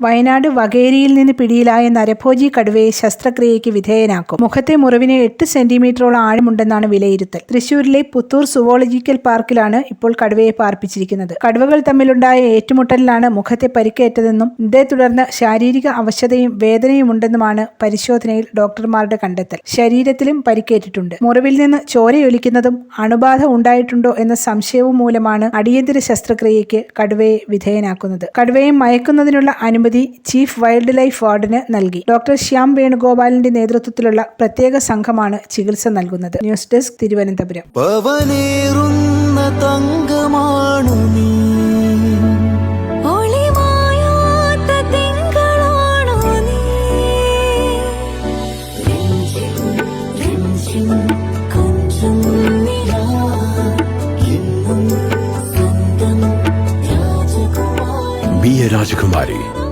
വയനാട് വകേരിയിൽ നിന്ന് പിടിയിലായ നരഭോജി കടുവയെ ശസ്ത്രക്രിയയ്ക്ക് വിധേയനാക്കും. മുഖത്തെ മുറിവിന് എട്ട് സെന്റിമീറ്ററോളം ആഴമുണ്ടെന്നാണ് വിലയിരുത്തൽ. തൃശൂരിലെ പുത്തൂർ സുവോളജിക്കൽ പാർക്കിലാണ് ഇപ്പോൾ കടുവയെ പാർപ്പിച്ചിരിക്കുന്നത്. കടുവകൾ തമ്മിലുണ്ടായ ഏറ്റുമുട്ടലിലാണ് മുഖത്തെ പരിക്കേറ്റതെന്നും ഇതേ തുടർന്ന് ശാരീരിക അവശതയും വേദനയും ഉണ്ടെന്നുമാണ് പരിശോധനയിൽ ഡോക്ടർമാരുടെ കണ്ടെത്തൽ. ശരീരത്തിലും പരിക്കേറ്റിട്ടുണ്ട്. മുറിവിൽ നിന്ന് ചോരയൊലിക്കുന്നതും അണുബാധ ഉണ്ടായിട്ടുണ്ടോ എന്ന സംശയവും മൂലമാണ് അടിയന്തര ശസ്ത്രക്രിയയ്ക്ക് കടുവയെ വിധേയനാക്കുന്നത്. കടുവയെ മയക്കുന്നതിനുള്ള അനുമതി ചീഫ് വൈൽഡ് ലൈഫ് വാർഡിന് നൽകി. ഡോക്ടർ ശ്യാം വേണുഗോപാലിന്റെ നേതൃത്വത്തിലുള്ള പ്രത്യേക സംഘമാണ് ചികിത്സ നൽകുന്നത്. News desk Thiruvananthapuram. തങ്കമാണു നീ. രാജകുമാരി.